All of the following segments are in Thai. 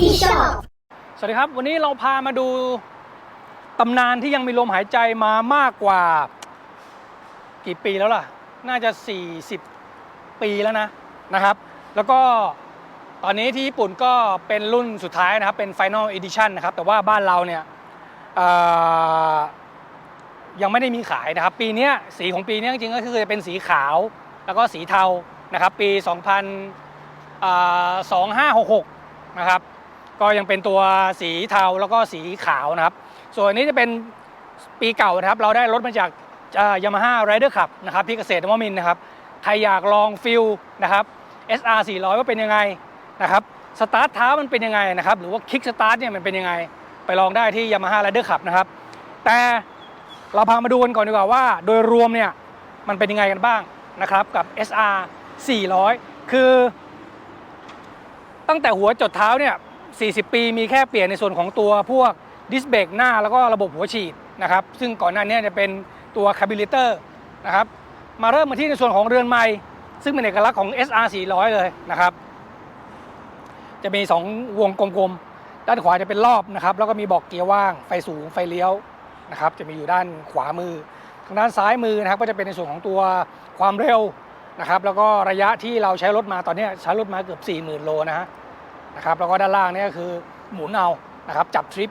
ที่ชอบ สวัสดีครับ วันนี้เราพามาดูตำนานที่ยังมีลมหายใจมามากกว่า กี่ปีแล้วล่ะ น่าจะ 40 ปีแล้วนะนะครับ แล้วก็ตอนนี้ที่ญี่ปุ่นก็เป็นรุ่นสุดท้ายนะครับ เป็น Final Edition นะครับ แต่ว่าบ้านเราเนี่ยยังไม่ได้มีขายนะครับ ปีนี้สีของปีนี้จริงๆก็คือจะเป็นสีขาวแล้วก็สีเทานะครับ ปี 2000อ่า2566 นะครับ ก็ยังเป็นตัวสีเทาแล้วก็สีขาวนะครับ ส่วนนี้จะเป็นปีเก่านะครับ เราได้รถมาจากยามาฮ่าไรเดอร์ขับนะครับที่เกษตรนวมินทร์นะครับ ใครอยากลองฟิลนะครับ SR 400 ว่าเป็นยังไงนะครับ สตาร์ทเท้ามันเป็นยังไงนะครับ หรือว่าคิกสตาร์ทเนี่ยมันเป็นยังไง ไปลองได้ที่ยามาฮ่าไรเดอร์ขับนะครับ แต่เราพามาดูกันก่อนดีกว่าว่า โดยรวมเนี่ยมันเป็นยังไงกันบ้างนะครับกับ SR 400 คือ ตั้งแต่หัวจดเท้าเนี่ย 40 ปีมีแค่เปลี่ยนในส่วนของตัวพวกดิสเบรกหน้าแล้วก็ระบบหัวฉีดนะครับ ซึ่งก่อนหน้านี้จะเป็นตัวคาบิลิเตอร์นะครับ มาเริ่มมาที่ในส่วนของเรือนไม้ซึ่งเป็นเอกลักษณ์ของ SR 400 เลยนะครับ จะมี 2 วงกลมๆ ด้านขวาจะเป็นรอบนะครับ แล้วก็มีบอกเกียร์ว่าง ไฟสูง ไฟเลี้ยวนะครับ จะมีอยู่ด้านขวามือ ทางด้านซ้ายมือนะครับ ก็จะเป็นในส่วนของตัวความเร็วนะครับ แล้วก็ระยะที่เราใช้รถมาตอนนี้ใช้รถมาเกือบ 40,000 โลนะฮะ นะครับแล้วก็ด้านล่างนี่ก็คือหมุนเอานะครับจับทริป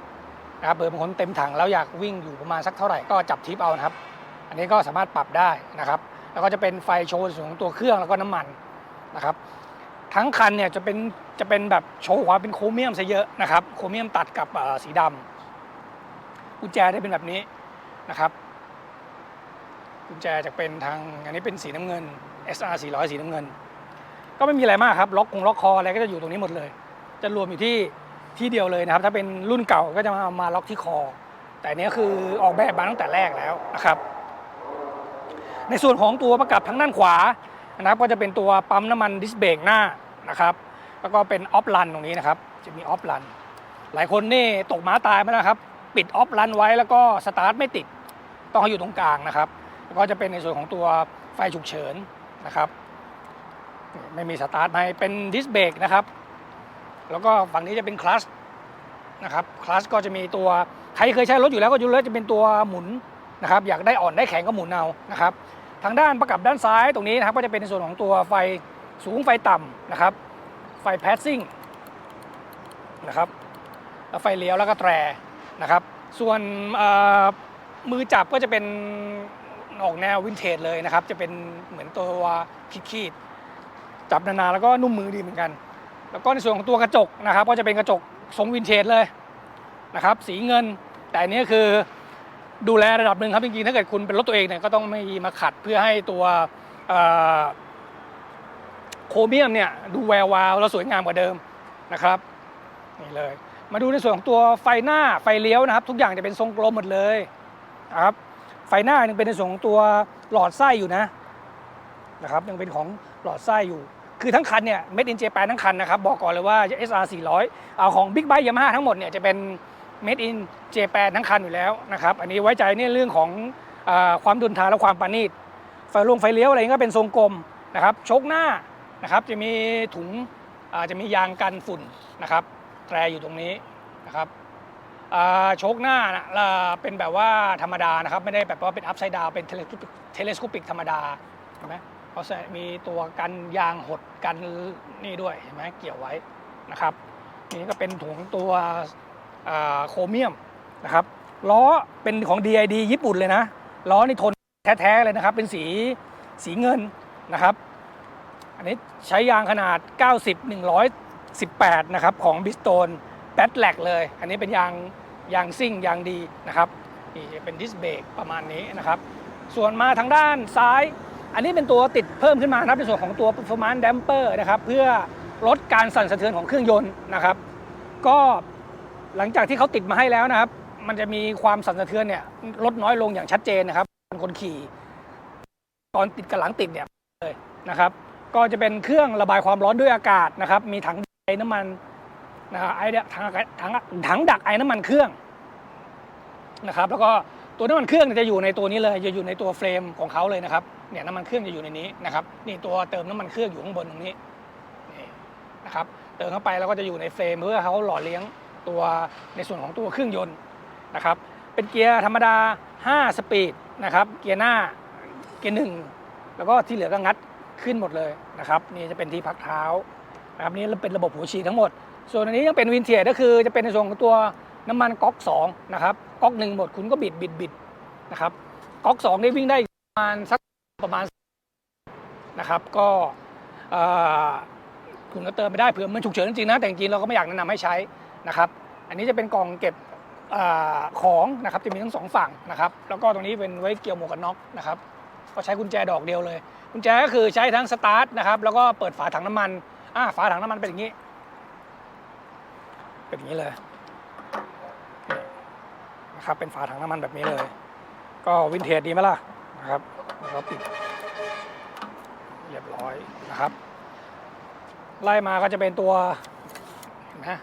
นะครับเปิดบางคนเต็มถังแล้วอยากวิ่งอยู่ประมาณสักเท่าไหร่ก็จับทริปเอานะครับ อันนี้ก็สามารถปรับได้นะครับ แล้วก็จะเป็นไฟโชว์ส่วนของตัวเครื่องแล้วก็น้ำมันนะครับทั้งคันเนี่ยจะเป็นจะเป็นแบบโชว์ความเป็นโครเมียมซะเยอะนะครับโครเมียมตัดกับสีดำกุญแจได้เป็นแบบนี้นะครับกุญแจจะเป็นทางอันนี้เป็นสีน้ำเงิน SR 400 สีน้ำเงิน ก็ไม่มีอะไรมากครับ ล็อกคงล็อกคออะไรก็จะอยู่ตรงนี้หมดเลย จะรวมอยู่ที่ที่เดียวเลยนะครับ ถ้าเป็นรุ่นเก่าก็จะมามาล็อกที่คอ แต่อันนี้คือออกแบบมาตั้งแต่แรกแล้วนะครับ ในส่วนของตัวประกับทางด้านขวานะครับก็จะเป็นตัวปั๊มน้ำมันดิสเบรกหน้านะครับแล้วก็เป็นออฟลันตรงนี้นะครับ จะมีออฟลันหลายคนนี่ตกม้าตายมาแล้วครับ ปิดออฟลันไว้แล้วก็สตาร์ทไม่ติดต้องให้อยู่ตรงกลางนะครับ แล้วก็จะเป็นในส่วนของตัวไฟฉุกเฉินนะครับ ไม่มีสตาร์ทให้เป็นดิสเบรกนะครับ แล้วก็ฝั่งนี้จะเป็นคลัชนะครับคลัชก็จะมีตัวใครเคยใช้รถอยู่แล้วก็จะรู้แล้วจะเป็นตัวหมุนนะครับอยากได้อ่อนได้แข็งก็หมุนเอานะครับทางด้านประกับด้านซ้ายตรงนี้นะครับก็จะเป็นในส่วนของตัวไฟสูงไฟต่ำนะครับไฟแพสซิ่งนะครับแล้วไฟเลี้ยวแล้วก็แตรนะครับ ส่วนมือจับก็จะเป็นออกแนววินเทจเลยนะครับ จะเป็นเหมือนตัวขีดๆจับนานๆแล้วก็นุ่มมือดีเหมือนกัน แล้วก็ในส่วนของตัวกระจกนะครับก็จะเป็นกระจกทรงวินเทจเลยนะครับสีเงิน แต่อันนี้คือดูแลระดับหนึ่งครับจริงๆถ้าเกิดคุณเป็นรถตัวเองเนี่ยก็ต้องไม่มาขัดเพื่อให้ตัวโครเมียมเนี่ยดูแวววาวแล้วสวยงามกว่าเดิมนะครับนี่เลยมาดูในส่วนของตัวไฟหน้าไฟเลี้ยวนะครับ ทุกอย่างจะเป็นทรงกลมหมดเลยนะครับไฟหน้ายังเป็นในส่วนของตัวหลอดไส้อยู่นะนะครับยังเป็นของหลอดไส้อยู่ คือทั้งคันเนี่ยเม็ดอินเจแปนทั้งคันนะครับ บอกก่อนเลยว่า SR 400เอาของ Big Bike Yamaha ทั้งหมดเนี่ยจะเป็นเม็ดอินเจแปนทั้งคันอยู่แล้วนะครับ อันนี้ไว้ใจเนี่ยเรื่องของอความดุนทานและความปานีตไฟลงไฟเลี้ยวอะไรก็เป็นทรงกลมนะครับชคหน้านะครับจะมีถุงอาจะมียางกันฝุ่นนะครับแตรอยู่ตรงนี้นะครับโชคหน้านะอ่าเป็นแบบว่าธรรมดานะครับ ไม่ได้แบบว่าเป็นอัพไซด์ดาวเป็นเทเลสโคปิกธรรมดาเห็นไหม เขาใส่มีตัวกันยางหดกันนี่ด้วยเห็นไหมเกี่ยวไว้นะครับนี่ก็เป็นถุงตัวโครเมียมนะครับล้อเป็นของ DID ญี่ปุ่นเลยนะล้อนี่ทนแท้ๆเลยนะครับเป็นสีสีเงินนะครับ อันนี้ใช้ยางขนาด 90 118 นะครับ ของบิสโตนแบทแลกเลย อันนี้เป็นยางยางซิ่งยางดีนะครับนี่เป็นดิสเบรกประมาณนี้นะครับ ส่วนมาทางด้านซ้าย อันนี้เป็นตัวติดเพิ่มขึ้นมานะครับในส่วนของตัว performance damper นะครับเพื่อลดการสั่นสะเทือนของเครื่องยนต์นะครับ ก็หลังจากที่เขาติดมาให้แล้วนะครับ มันจะมีความสั่นสะเทือนเนี่ยลดน้อยลงอย่างชัดเจนนะครับคนขี่ตอนติดกับหลังติดเนี่ยเลยนะครับ ก็จะเป็นเครื่องระบายความร้อนด้วยอากาศนะครับ มีถังไอ้น้ำมันนะครับไอเนี่ยถังถังถังดักไอ้น้ำมันเครื่องนะครับ แล้วก็ตัวน้ำมันเครื่องจะอยู่ในตัวนี้เลยจะอยู่ในตัวเฟรมของเขาเลยนะครับ เนี่ยน้ำมันเครื่องจะอยู่ในนี้นะครับนี่ตัวเติมน้ำมันเครื่องอยู่ข้างบนตรงนี้นี่นะครับเติมเข้าไปแล้วก็จะอยู่ในเฟรมเพื่อเขาหล่อเลี้ยงตัวในส่วนของตัวเครื่องยนต์นะครับเป็นเกียร์ธรรมดา 5 สปีดนะครับเกียร์หน้าเกียร์หนึ่งแล้วก็ที่เหลือก็งัดขึ้นหมดเลยนะครับนี่จะเป็นที่พักเท้านะครับนี่เป็นระบบหัวฉีดทั้งหมด ส่วนอันนี้ยังเป็นวินเทจก็คือจะเป็นในส่วนของตัวน้ำมันก๊อก2นะครับก๊อกหนึ่งหมดคุณก็บิดบิดบิดนะครับก๊อก2ได้วิ่งได้ประมาณสัก ประมาณนะครับก็คุณก็เติมไปได้เผื่อมันฉุกเฉินจริงนะแต่จริงเราก็ไม่อยากแนะนำให้ใช้นะครับ อันนี้จะเป็นกล่องเก็บอของนะครับจะมีทั้งสองฝั่งนะครับ แล้วก็ตรงนี้เป็นไว้เกี่ยวหมวกกันน็อกนะครับ ก็ใช้กุญแจดอกเดียวเลย กุญแจก็คือใช้ทั้งสตาร์ทนะครับ แล้วก็เปิดฝาถังน้ำมันอ่าฝาถังน้ำมันเป็นอย่างนี้ เป็นอย่างนี้เลยนะครับเป็นฝาถังน้ำมันแบบนี้เลย ก็วินเทจดีไหมล่ะนะครับ แล้วก็ปิดเรียบร้อยนะครับ ไล่มาก็จะเป็นตัวนะ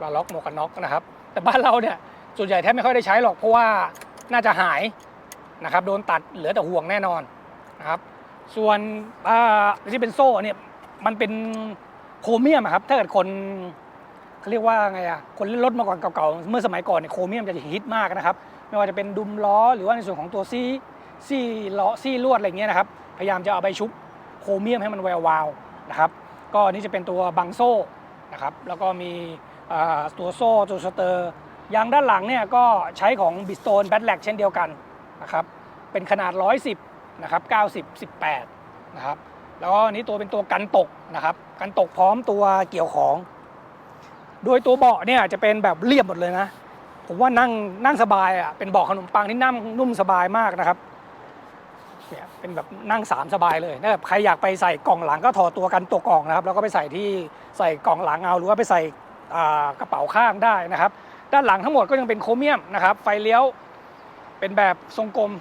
ลาล็อกหมวกกันน็อกนะครับ แต่บ้านเราเนี่ยส่วนใหญ่แทบไม่ค่อยได้ใช้หรอกเพราะว่าน่าจะหายนะครับ โดนตัดเหลือแต่ห่วงแน่นอนนะครับ ส่วนที่เป็นโซ่เนี่ยมันเป็นโครเมียมครับ ถ้าเกิดคนเขาเรียกว่าไงอะคนเล่นรถมาก่อนเก่าๆ เมื่อสมัยก่อนเนี่ยโครเมียมจะฮิตมากนะครับ ไม่ว่าจะเป็นดุมล้อหรือว่าในส่วนของตัวซี ซี่ล้อซี่ลวดอะไรเงี้ยนะครับ พยายามจะเอาไปชุบโครเมียมให้มันแวววาวนะครับ ก็นนี้จะเป็นตัวบังโซ่นะครับ แล้วก็มีตัวโซ่ตัวสเตอร์ยางด้านหลังเนี่ยก็ใช้ของบิสโตนแบทแลกเช่นเดียวกันนะครับ เป็นขนาด 110 นะครับ 90 18 นะครับ แล้วก็นนี้ตัวเป็นตัวกันตกนะครับ กันตกพร้อมตัวเกี่ยวของ โดยตัวเบาะเนี่ยจะเป็นแบบเรียบหมดเลยนะ ผมว่านั่งนั่งสบายอะ เป็นเบาะขนมปังที่นั่งนุ่มสบายมากนะครับ เนี่ยเป็นแบบนั่งสามสบายเลยถ้าแบบใครอยากไปใส่กล่องหลังก็ถอดตัวกันตัวกล่องนะครับแล้วก็ไปใส่ที่ใส่กล่องหลังเอาหรือว่าไปใส่กระเป๋าข้างได้นะครับ ด้านหลังทั้งหมดก็ยังเป็นโครเมียมนะครับ ไฟเลี้ยวเป็นแบบทรงกลม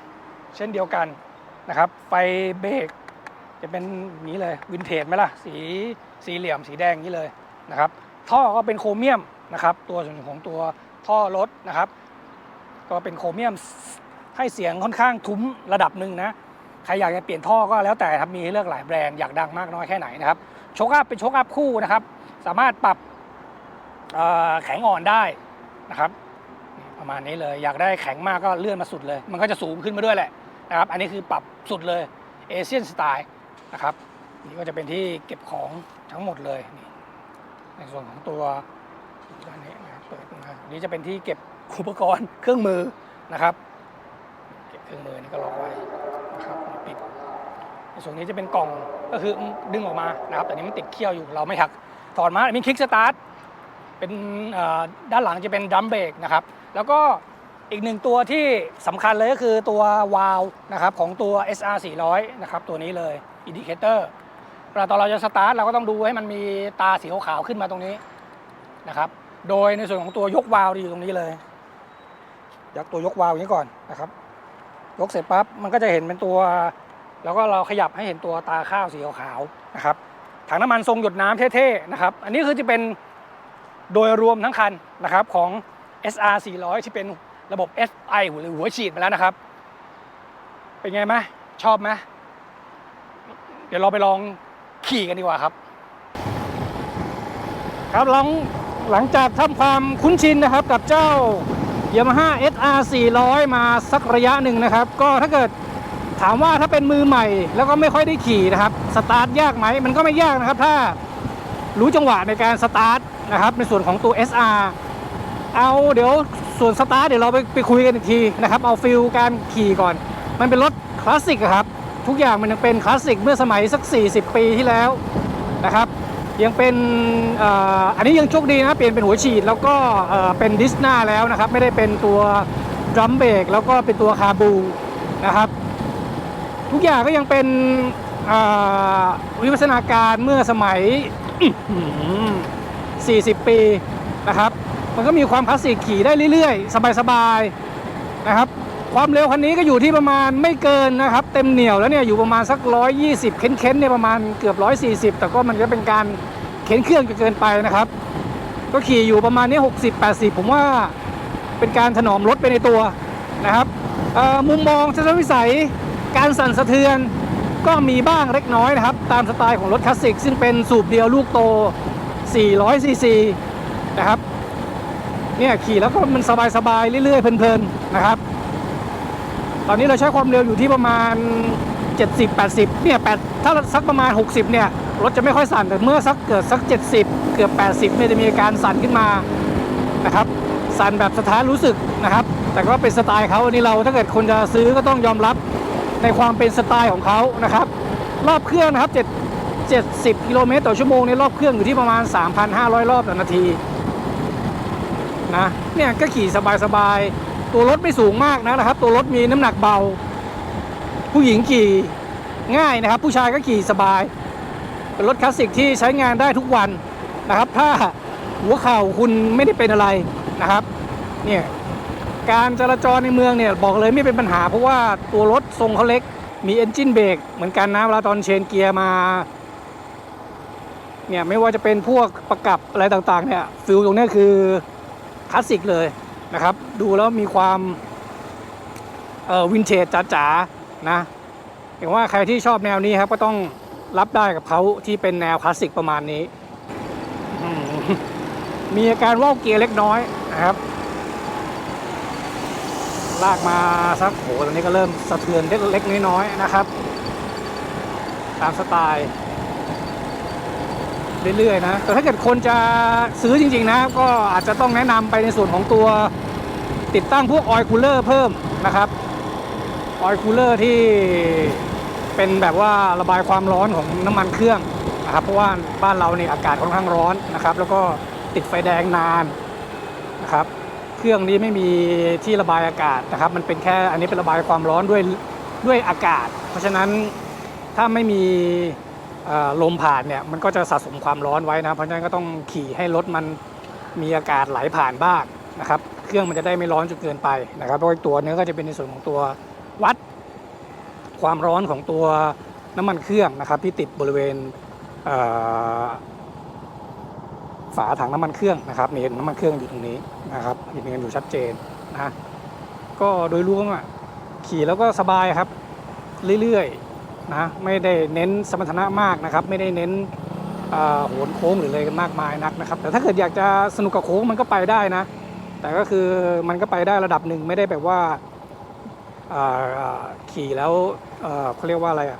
เช่นเดียวกันนะครับ ไฟเบรกจะเป็นนี้เลยวินเทจไหมล่ะสีสีเหลี่ยมสีแดงนี้เลยนะครับ ท่อก็เป็นโครเมียมนะครับ ตัวส่วนของตัวท่อรถนะครับ ก็เป็นโครเมียมให้เสียงค่อนข้างทุ้มระดับหนึ่งนะ ใครอยากจะเปลี่ยนท่อก็แล้วแต่ครับมีให้เลือกหลายแบรนด์อยากดังมากน้อยแค่ไหนนะครับโชคอัพเป็นโชคอัพคู่นะครับ สามารถปรับแข็งอ่อนได้นะครับ ประมาณนี้เลยอยากได้แข็งมากก็เลื่อนมาสุดเลย มันก็จะสูงขึ้นมาด้วยแหละนะครับอันนี้คือปรับสุดเลยเอเชียนสไตล์นะครับนี่ก็จะเป็นที่เก็บของทั้งหมดเลยในส่วนของตัวด้านนี้นะครับเปิดมาอันนี้จะเป็นที่เก็บอุปกรณ์เครื่องมือนะครับ เก็บเครื่องมือนี่ก็ล็อกไว้นะครับปิด ใน ส่วนนี้จะเป็นกล่องก็คือดึงออกมานะครับแต่นี้มันติดเขี้ยวอยู่เราไม่หักถอดมามีคลิกสตาร์ทเป็นด้านหลังจะเป็นดัมเบรกนะครับ แล้วก็อีกหนึ่งตัวที่สำคัญเลยก็คือตัววาล์วนะครับของตัว SR 400นะครับตัวนี้เลยอินดิเคเตอร์เวลาตอนเราจะสตาร์ทเราก็ต้องดูให้มันมีตาสีขาวๆขึ้นมาตรงนี้นะครับโดยในส่วนของตัวยกวาล์วอยู่ตรงนี้เลยยักตัวยกวาล์วอย่างนี้ก่อนนะครับยกเสร็จปั๊บมันก็จะเห็นเป็นตัว แล้วก็เราขยับให้เห็นตัวตาข้าวสีขาวๆนะครับถังน้ำมันทรงหยดน้ำเท่ๆนะครับอันนี้คือจะเป็นโดยรวมทั้งคันนะครับของ SR 400 ที่เป็นระบบ SI หรือหัวฉีดมาแล้วนะครับ เป็นไงไหมชอบไหมเดี๋ยวเราไปลองขี่กันดีกว่าครับ ครับหลังหลังจากทำความคุ้นชินนะครับกับเจ้า Yamaha SR 400 มาสักระยะหนึ่งนะครับ ก็ถ้าเกิด ถามว่าถ้าเป็นมือใหม่แล้วก็ไม่ค่อยได้ขี่นะครับสตาร์ทยากไหมมันก็ไม่ยากนะครับ ถ้ารู้จังหวะในการสตาร์ทนะครับในส่วนของตัว SR เอาเดี๋ยวส่วนสตาร์ทเดี๋ยวเราไปไปคุยกันอีกทีนะครับเอาฟิลการขี่ก่อน มันเป็นรถคลาสสิกครับทุกอย่างมันยังเป็นคลาสสิกเมื่อสมัยสัก 40 ปีที่แล้วนะครับยังเป็นอ,อันนี้ยังโชคดีนะเปลี่ยนเป็นหัวฉีดแล้วก็เป็นดิสนาแล้วนะครับไม่ได้เป็นตัวดรัมเบรกแล้วก็เป็นตัวคาบูนะครับ ทุกอย่างก็ยังเป็นวิวัฒนาการเมื่อสมัย 40 ปีนะครับ มันก็มีความคลาสสิกขี่ได้เรื่อยๆ สบายๆนะครับ ความเร็วคันนี้ก็อยู่ที่ประมาณไม่เกินนะครับ เต็มเหนี่ยวแล้วเนี่ยอยู่ประมาณสัก 120 เค้นๆเนี่ยประมาณเกือบ 140 แต่ก็มันก็เป็นการเข็นเครื่องจนเกินไปนะครับ ก็ขี่อยู่ประมาณนี้ 60 80 ผมว่าเป็นการถนอมรถไปในตัวนะครับมุมมองทัศนวิสัย การสั่นสะเทือนก็มีบ้างเล็กน้อยนะครับ ตามสไตล์ของรถคลาสสิกซึ่งเป็นสูบเดียวลูกโต 400ซีซีนะครับเนี่ยขี่แล้วก็มันสบายๆเรื่อยๆเพลินๆนะครับ ตอนนี้เราใช้ความเร็วอยู่ที่ประมาณ 70 80เนี่ย8ถ้าสักประมาณ 60เนี่ยรถจะไม่ค่อยสั่นแต่เมื่อสักเกิดสัก 70 เกือบ 80เนี่ยจะมีอาการสั่นขึ้นมานะครับ สั่นแบบสถานรู้สึกนะครับ แต่ก็เป็นสไตล์เขาอันนี้เราถ้าเกิดคนจะซื้อก็ต้องยอมรับ ในความเป็นสไตล์ของเขานะครับ รอบเครื่องนะครับ7 70กิโลเมตรต่อชั่วโมงในรอบเครื่องอยู่ที่ประมาณ 3,500 รอบต่อนาทีนะเนี่ยก็ขี่สบายๆ ตัวรถไม่สูงมากนะครับ ตัวรถมีน้ำหนักเบา ผู้หญิงขี่ง่ายนะครับ ผู้ชายก็ขี่สบาย เป็นรถคลาสสิกที่ใช้งานได้ทุกวันนะครับ ถ้าหัวเข่าคุณไม่ได้เป็นอะไรนะครับ เนี่ย การจราจรในเมืองเนี่ยบอกเลยไม่เป็นปัญหาเพราะว่าตัวรถทรงเขาเล็กมีเอนจินเบรกเหมือนกันนะเวลาตอนเชนเกียร์มาเนี่ยไม่ว่าจะเป็นพวกประกับอะไรต่างๆเนี่ยฟิลตรงนี้คือคลาสสิกเลยนะครับ ดูแล้วมีความเอ่อวินเทจจ๋าๆนะเห็นว่าใครที่ชอบแนวนี้ครับก็ต้องรับได้กับเขาที่เป็นแนวคลาสสิกประมาณนี้มมีอาการว่าวเกียร์เล็กน้อยนะครับ ลากมาสักโหตอนนี้ก็เริ่มสะเทือนเล็กๆน้อยๆนะครับ ตามสไตล์เรื่อยๆนะ แต่ถ้าเกิดคนจะซื้อจริง ๆ นะ ก็อาจจะต้องแนะนำไปในส่วนของตัวติดตั้งพวกออยล์คูลเลอร์เพิ่มนะครับออยล์คูลเลอร์ที่เป็นแบบว่าระบายความร้อนของน้ำมันเครื่องนะครับ เพราะว่าบ้านเราเนี่ยอากาศค่อนข้างร้อนนะครับ แล้วก็ติดไฟแดงนานนะครับ เครื่องนี้ไม่มีที่ระบายอากาศนะครับ มันเป็นแค่อันนี้เป็นระบายความร้อนด้วยด้วยอากาศ เพราะฉะนั้นถ้าไม่มีลมผ่านเนี่ยมันก็จะสะสมความร้อนไว้นะเพราะฉะนั้นก็ต้องขี่ให้รถมันมีอากาศไหลผ่านบ้างนะครับ เครื่องมันจะได้ไม่ร้อนจนเกินไปนะครับเพราะตัวเนื้อก็จะเป็นในส่วนของตัววัด ความร้อนของตัวน้ำมันเครื่องนะครับ ที่ติดบริเวณเฝาถังน้ำมันเครื่องนะครับนี่เห็นน้ำมันเครื่องอยู่ตรงนี้นะครับ เห็นกันอยู่ชัดเจนนะก็โดยรวมอะขี่แล้วก็สบายครับเรื่อยๆนะไม่ได้เน้นสมรรถนะมากนะครับ ไม่ได้เน้นโหนโค้งหรืออะไรกันมากมายนักนะครับ แต่ถ้าเกิดอยากจะสนุกกับโค้งมันก็ไปได้นะ แต่ก็คือมันก็ไปได้ระดับหนึ่งไม่ได้แบบว่าขี่แล้วเอ่อเขาเรียกว่าอะไรอะ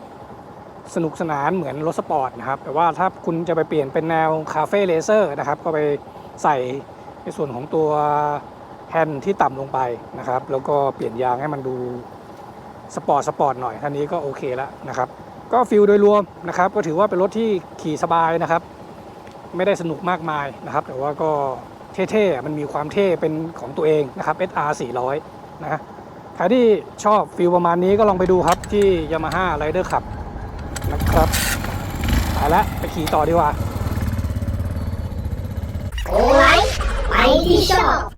สนุกสนานเหมือนรถสปอร์ตนะครับ แต่ว่าถ้าคุณจะไปเปลี่ยนเป็นแนวคาเฟ่เลเซอร์นะครับ ก็ไปใส่ ในส่วนของตัวแฮนด์ที่ต่ำลงไปนะครับ แล้วก็เปลี่ยนยางให้มันดูสปอร์ตสปอร์ตหน่อยท่านี้ก็โอเคแล้วนะครับ ก็ฟิลโดยรวมนะครับ ก็ถือว่าเป็นรถที่ขี่สบายนะครับ ไม่ได้สนุกมากมายนะครับ แต่ว่าก็เท่ๆมันมีความเท่เป็นของตัวเองนะครับ SR 400นะใครที่ชอบฟิลประมาณนี้ก็ลองไปดูครับที่ Yamaha Rider Cup นะครับไปแล้วไปขี่ต่อดีกว่า 雷迪少。